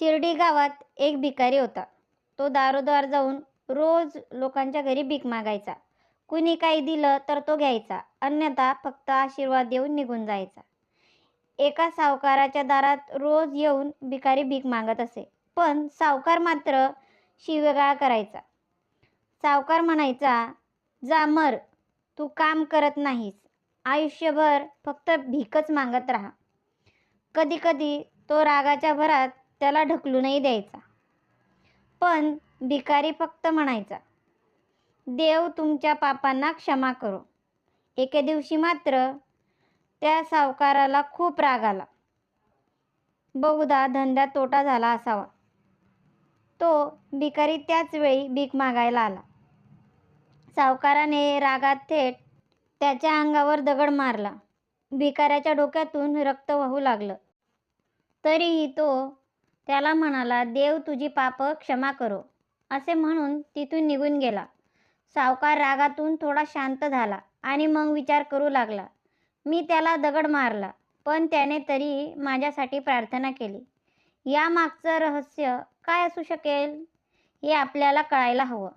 शिर्डी गावात एक भिकारी होता. तो दारोदार जाऊन रोज लोकांच्या घरी भीक मागायचा. कुणी काही दिलं तर तो घ्यायचा. अन्यथा फक्त आशीर्वाद देऊन निघून जायचा. एका सावकाराच्या दारात रोज येऊन भिकारी भीक मागत असे. पण सावकार मात्र शिवेगाळ करायचा. सावकार म्हणायचा जा मर. तू काम करत नाहीस. आयुष्यभर फक्त भीकच मागत राहा. कधीकधी तो रागाच्या भरात त्याला ढकलूनही द्यायचा. पण भिकारी फक्त म्हणायचा देव तुमच्या पापांना क्षमा करो. एके दिवशी मात्र त्या सावकाराला खूप राग आला. बहुधा धंद्यात तोटा झाला असावा. तो भिकारी त्याच वेळी भीक मागायला आला. सावकाराने रागात थेट त्याच्या अंगावर दगड मारला. भिकाऱ्याच्या डोक्यातून रक्त वाहू लागलं. तरीही तो त्याला म्हणाला देव तुझी पाप क्षमा करो. असे म्हणून तिथून निघून गेला. सावकार रागातून थोडा शांत झाला आणि मग विचार करू लागला. मी त्याला दगड मारला पण त्याने तरी माझ्यासाठी प्रार्थना केली. यामागचं रहस्य काय असू शकेल हे आपल्याला कळायला हवं.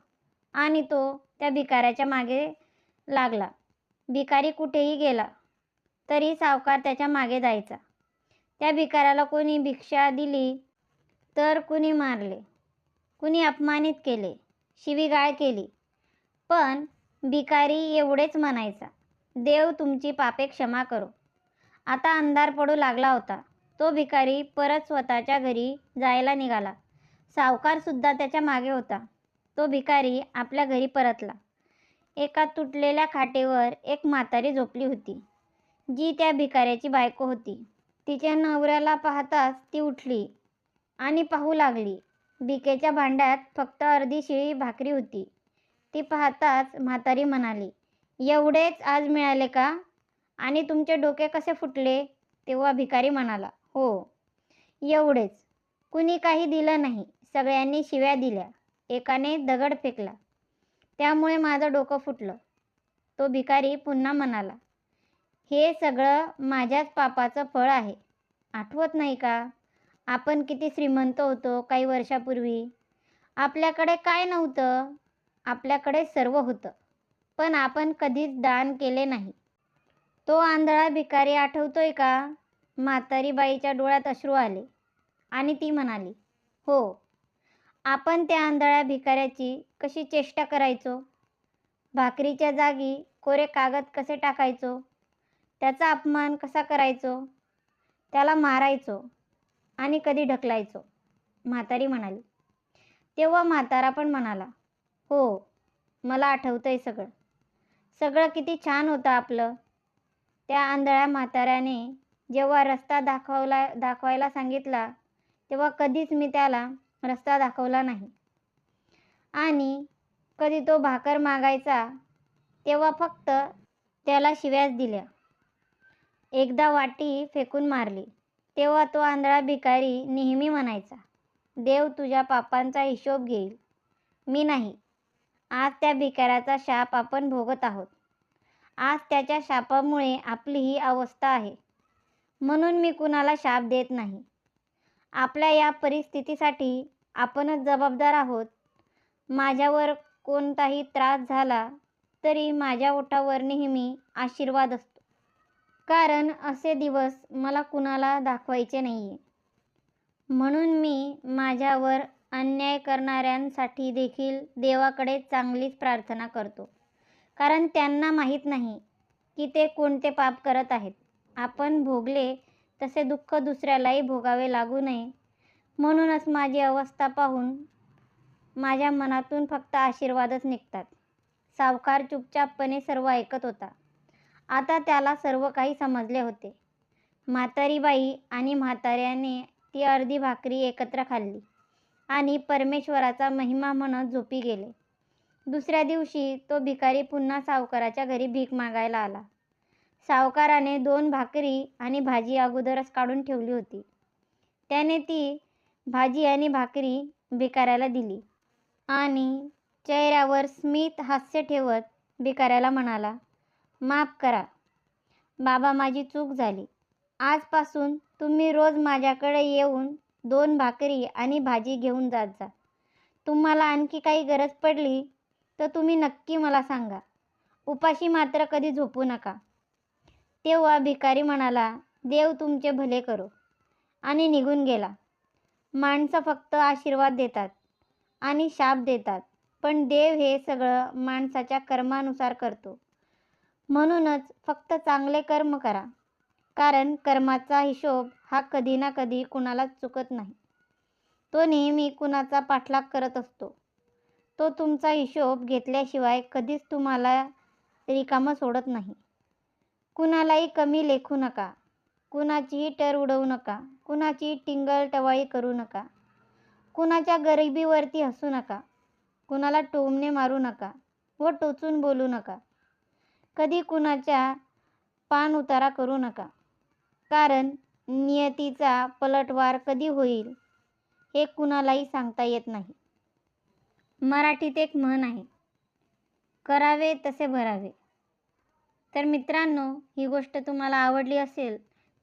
आणि तो त्या भिकाऱ्याच्या मागे लागला. भिकारी कुठेही गेला तरी सावकार त्याच्यामागे जायचा. त्या भिकाऱ्याला कोणी भिक्षा दिली तर कुणी मारले? कुणी अपमानित केले? शिवीगाळ केली. पण भिकारी एवढेच म्हणायचा देव तुमची पापे क्षमा करो. आता अंधार पडू लागला होता. तो भिकारी परत स्वतःच्या घरी जायला निघाला. सावकारसुद्धा त्याच्यामागे होता. तो भिकारी आपल्या घरी परतला. एका तुटलेल्या खाटेवर एक म्हातारी झोपली होती जी त्या भिकाऱ्याची बायको होती. तिच्या नवऱ्याला पाहताच ती उठली आणि पाहू लागली. भिकेच्या भांड्यात फक्त अर्धी शिळी भाकरी होती. ती पाहताच म्हातारी म्हणाली एवढेच आज मिळाले का? आणि तुमचे डोके कसे फुटले? तेव्हा भिकारी म्हणाला हो एवढेच. कुणी काही दिलं नाही सगळ्यांनी शिव्या दिल्या. एकाने दगड फेकला. त्यामुळे माझं डोकं फुटलं. तो भिकारी पुन्हा म्हणाला हे सगळं माझ्याच पापाचं फळ आहे. आठवत नाही का? आपण किती श्रीमंत होतो काही वर्षापूर्वी? आपल्याकडे काय नव्हतं? आपल्याकडे सर्व होतं. पण आपण कधीच दान केले नाही. तो आंधळा भिकारी आठवतोय का? म्हातारी बाईच्या डोळ्यात अश्रू आले. आणि ती म्हणाली हो आपण त्या आंधळ्या भिकाऱ्याची कशी चेष्टा करायचो? भाकरीच्या जागी कोरे कागद कसे टाकायचो? त्याचा अपमान कसा करायचो? त्याला मारायचो? आणि कधी ढकलायचो? म्हातारी म्हणाली. तेव्हा म्हातारा पण म्हणाला हो मला आठवतंय सगळं. सगळं किती छान होतं आपलं. त्या आंधळ्या म्हाताऱ्याने जेव्हा रस्ता दाखवला दाखवायला सांगितला तेव्हा कधीच मी त्याला रस्ता दाखवला नाही. आणि कधी तो भाकर मागायचा तेव्हा फक्त त्याला शिव्याच दिल्या. एकदा वाटी फेकून मारली. तेव्हा तो आंधळा भिकारी नेहमी म्हणायचा देव तुझ्या पापांचा हिशोब घेईल. मी नाही. आज त्या भिकाऱ्याचा शाप आपण भोगत आहोत. आज त्याच्या शापामुळे आपली ही अवस्था आहे. म्हणून मी कुणाला शाप देत नाही. आपल्या या परिस्थितीसाठी आपणच जबाबदार आहोत. माझ्यावर कोणताही त्रास झाला तरी माझ्या ओठावर नेहमी आशीर्वाद असतो. कारण असे दिवस मला कुणाला दाखवायचे नाही आहे म्हणून मी माझ्यावर अन्याय करणाऱ्यांसाठी देखील देवाकडे चांगलीच प्रार्थना करतो. कारण त्यांना माहीत नाही की ते कोणते पाप करत आहेत. आपण भोगले तसे दुःख दुसऱ्यालाही भोगावे लागू नये. म्हणूनच माझी अवस्था पाहून माझ्या मनातून फक्त आशीर्वादच निघतात. सावकार चुपचापपणे सर्व ऐकत होता. आता त्याला सर्व काही समजले होते. म्हातारीबाई आणि म्हाताऱ्याने ती अर्धी भाकरी एकत्र खाल्ली आणि परमेश्वराचा महिमा म्हणत झोपी गेले. दुसऱ्या दिवशी तो भिकारी पुन्हा सावकाराच्या घरी भीक मागायला आला. सावकाराने दोन भाकरी आणि भाजी अगोदरच काढून ठेवली होती. त्याने ती भाजी आणि भाकरी भिकाऱ्याला दिली आणि चेहऱ्यावर स्मित हास्य ठेवत भिकाऱ्याला म्हणाला माफ करा. बाबा माझी चूक झाली. आजपासून तुम्ही रोज माझ्याकडे येऊन दोन भाकरी आणि भाजी घेऊन जात जा. तुम्हाला आणखी काही गरज पडली तर तुम्ही नक्की मला सांगा. उपाशी मात्र कधी झोपू नका. तेव्हा भिकारी म्हणाला देव तुमचे भले करो. आणि निघून गेला. माणसं फक्त आशीर्वाद देतात आणि शाप देतात पण देव हे सगळं माणसाच्या कर्मानुसार करतो. म्हणूनच फक्त चांगले कर्म करा. कारण कर्माचा हिशोब हा कधी ना कधी कुणालाच चुकत नाही. तो नेहमी कुणाचा पाठलाग करत असतो. तो तुमचा हिशोब घेतल्याशिवाय कधीच तुम्हाला रिकामं सोडत नाही. कुणालाही कमी लेखू नका. कुणाचीही टर उडवू नका. कुणाची टिंगल टवाळी करू नका. कुणाच्या गरिबीवरती हसू नका. कुणाला टोमणे मारू नका व टोचून बोलू नका. कधी कुणाच्या पान उतारा करू नका. कारण नियतीचा पलटवार कधी होईल हे कुणालाही सांगता येत नाही. मराठीत एक म्हण आहे करावे तसे भरावे. तर मित्रांनो ही गोष्ट तुम्हाला आवडली असेल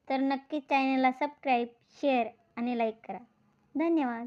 तर नक्कीच चॅनलला सबस्क्राईब शेअर आणि लाईक करा. धन्यवाद.